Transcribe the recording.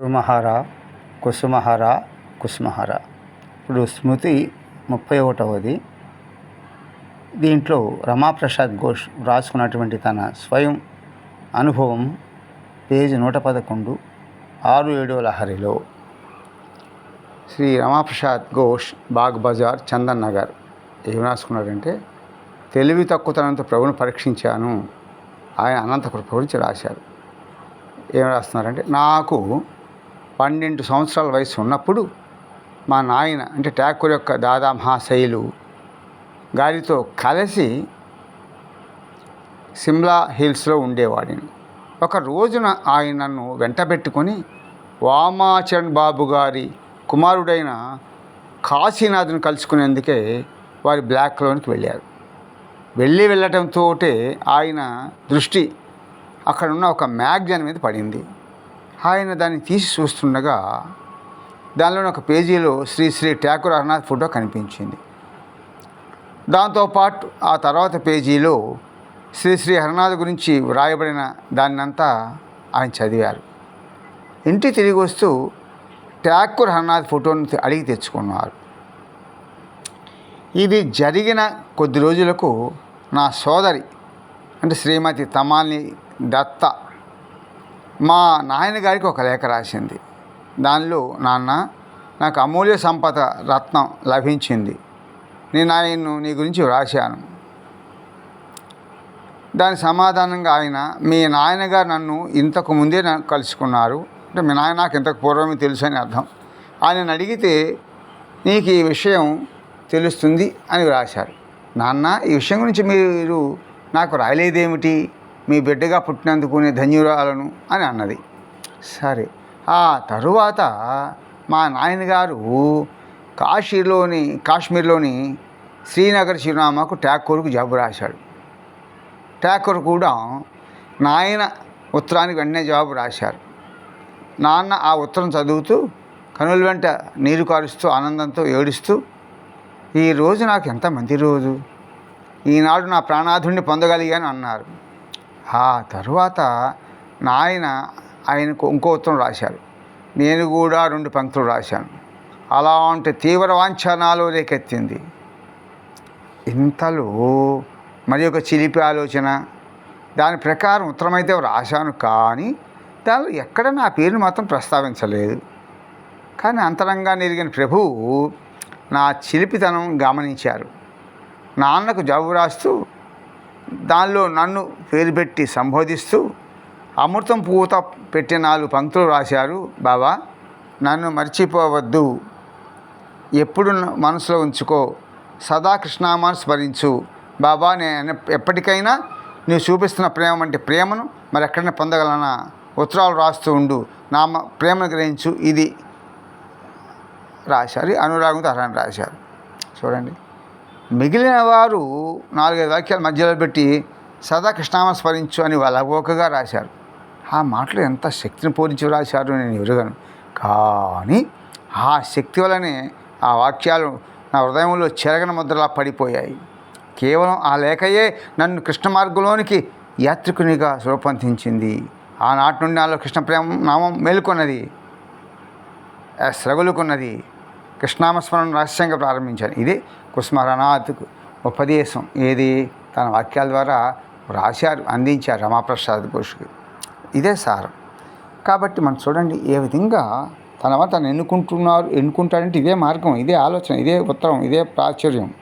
కుసుమహార కుసుమహార కుసుమహార. ఇప్పుడు స్మృతి ముప్పై ఒకటవది దీంట్లో రమాప్రసాద్ ఘోష్ వ్రాసుకున్నటువంటి తన స్వయం అనుభవం పేజీ నూట పదకొండు ఆరు ఏడో లహరిలో శ్రీ రమాప్రసాద్ ఘోష్ బాగ్ బజార్ చందన్ నగర్. ఏం రాసుకున్నారంటే తెలివి తక్కువతనంతో ప్రభుని పరీక్షించాను. ఆయన అనంత కృప గురించి రాశారు. ఏం రాస్తున్నారంటే నాకు పన్నెండు సంవత్సరాల వయసు ఉన్నప్పుడు మా నాయన అంటే ఠాకూర్ యొక్క దాదా మహాశైలు గారితో కలిసి సిమ్లా హిల్స్లో ఉండేవాడిని. ఒక రోజున ఆయన నన్ను వెంటబెట్టుకొని వామాచరణ్ బాబు గారి కుమారుడైన కాశీనాథ్ను కలుసుకునేందుకే వారి బ్లాక్లోనికి వెళ్ళారు. వెళ్ళి వెళ్ళటంతో ఆయన దృష్టి అక్కడ ఉన్న ఒక మ్యాగజైన్ మీద పడింది. ఆయన దాన్ని తీసి చూస్తుండగా దానిలోని ఒక పేజీలో శ్రీ శ్రీ ఠాకూర్ అర్నాథ్ ఫోటో కనిపించింది. దాంతోపాటు ఆ తర్వాత పేజీలో శ్రీ శ్రీ హరనాథ్ గురించి వ్రాయబడిన దాన్నంతా ఆయన చదివారు. ఇంటికి తిరిగి వస్తూ ఠాకూర్ హరనాథ్ ఫోటోని అడిగి తెచ్చుకున్నారు. ఇది జరిగిన కొద్ది రోజులకు నా సోదరి అంటే శ్రీమతి తమాల్ని దత్త మా నాయనగారికి ఒక లేఖ రాసింది. దానిలో నాన్న నాకు అమూల్య సంపద రత్నం లభించింది. నేను ఆయన్ను నీ గురించి వ్రాశాను. దాని సమాధానంగా ఆయన మీ నాయనగారు నన్ను ఇంతకు ముందే నన్ను కలుసుకున్నారు. అంటే మీ నాయన నాకు ఇంతకు పూర్వమే తెలుసు అని అర్థం. ఆయన అడిగితే నీకు ఈ విషయం తెలుస్తుంది అని వ్రాశారు. నాన్న ఈ విషయం గురించి మీరు నాకు రాయలేదేమిటి? మీ బిడ్డగా పుట్టినందుకు నేను ధన్యురాలను అని అన్నది. సరే ఆ తరువాత మా నాయనగారు కాశీలోని కాశ్మీర్లోని శ్రీనగర్ చిరునామాకు ఠాకూర్కు జవాబు రాశాడు. ఠాకూర్ కూడా నాయన ఉత్తరానికి వెంటనే జవాబు రాశారు. నాన్న ఆ ఉత్తరం చదువుతూ కనుల వెంట నీరు కారుస్తూ ఆనందంతో ఏడుస్తూ ఈ రోజు నాకు ఎంత మంచి రోజు. ఈనాడు నా ప్రాణాధుడిని పొందగలిగాను అన్నారు. ఆ తర్వాత నాయన ఆయనకు ఇంకో ఉత్తరం రాశారు నేను కూడా రెండు పంక్తులు రాశాను. అలాంటి తీవ్ర వాంఛనాలు రేకెత్తింది. ఇంతలో మరి ఒక చిలిపి ఆలోచన. దాని ప్రకారం ఉత్తరమైతే రాశాను కానీ దానిలో ఎక్కడ నా పేరును మాత్రం ప్రస్తావించలేదు. కానీ అంతరంగా నెరిగిన ప్రభువు నా చిలిపితనం గమనించారు. నాన్నకు జబ్బు రాస్తూ దానిలో నన్ను పేరు పెట్టి సంబోధిస్తూ అమృతం పూత పెట్టిన నాలుగు పంక్తులు రాశారు. బాబా నన్ను మర్చిపోవద్దు. ఎప్పుడు న- మనసులో ఉంచుకో. సదా కృష్ణామాను స్మరించు. బాబా నేను ఎప్పటికైనా నువ్వు చూపిస్తున్న ప్రేమ వంటి ప్రేమను మరి ఎక్కడైనా పొందగలనా? ఉత్తరాలు రాస్తూ ఉండు. నా ప్రేమను గ్రహించు. ఇది రాశారు. అనురాగంతో అర్హని రాశారు. చూడండి. మిగిలిన వారు నాలుగైదు వాక్యాల మధ్యలో పెట్టి సదా కృష్ణామ స్మరించు అని వాళ్ళగోకగా రాశారు. ఆ మాటలు ఎంత శక్తిని పూరించి రాశారు నేను ఎరుగను. కానీ ఆ శక్తి వలనే ఆ వాక్యాలు నా హృదయంలో చెరగన ముద్రలా పడిపోయాయి. కేవలం ఆ లేఖయే నన్ను కృష్ణ మార్గంలోనికి యాత్రికునిగా రూపొందించింది. ఆనాటి నుండి నాలో కృష్ణ ప్రేమ నామం మేలుకొన్నది శ్రగులుకున్నది కృష్ణామస్మరణ రహస్యంగా ప్రారంభించాను ఇది కుస్మరణాథ్కు ఉపదేశం. ఏది? తన వాక్యాల ద్వారా రాశారు అందించారు రమాప్రసాద్ ఘోష్కి. ఇదే సారం. కాబట్టి మనం చూడండి ఏ విధంగా తన తను ఎన్నుకుంటున్నారు ఎన్నుకుంటాడంటే ఇదే మార్గం ఇదే ఆలోచన ఇదే ఉత్తరం ఇదే ప్రాచుర్యం.